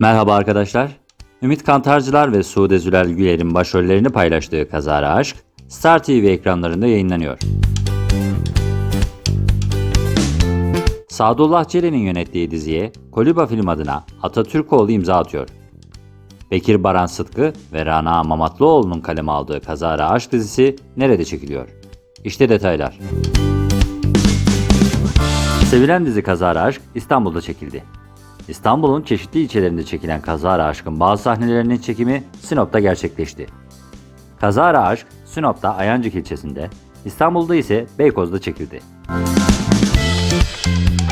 Merhaba arkadaşlar. Ümit Kantarcılar ve Sude Zülal Güler'in başrollerini paylaştığı Kazara Aşk, Star TV ekranlarında yayınlanıyor. Sadullah Ceren'in yönettiği diziye Koliba Film adına Atatürkoğlu imza atıyor. Bekir Baran Sıtkı ve Rana Mamatlıoğlu'nun kaleme aldığı Kazara Aşk dizisi nerede çekiliyor? İşte detaylar. Sevilen dizi Kazara Aşk İstanbul'da çekildi. İstanbul'un çeşitli ilçelerinde çekilen Kazara Aşk'ın bazı sahnelerinin çekimi Sinop'ta gerçekleşti. Kazara Aşk, Sinop'ta Ayancık ilçesinde, İstanbul'da ise Beykoz'da çekildi. Müzik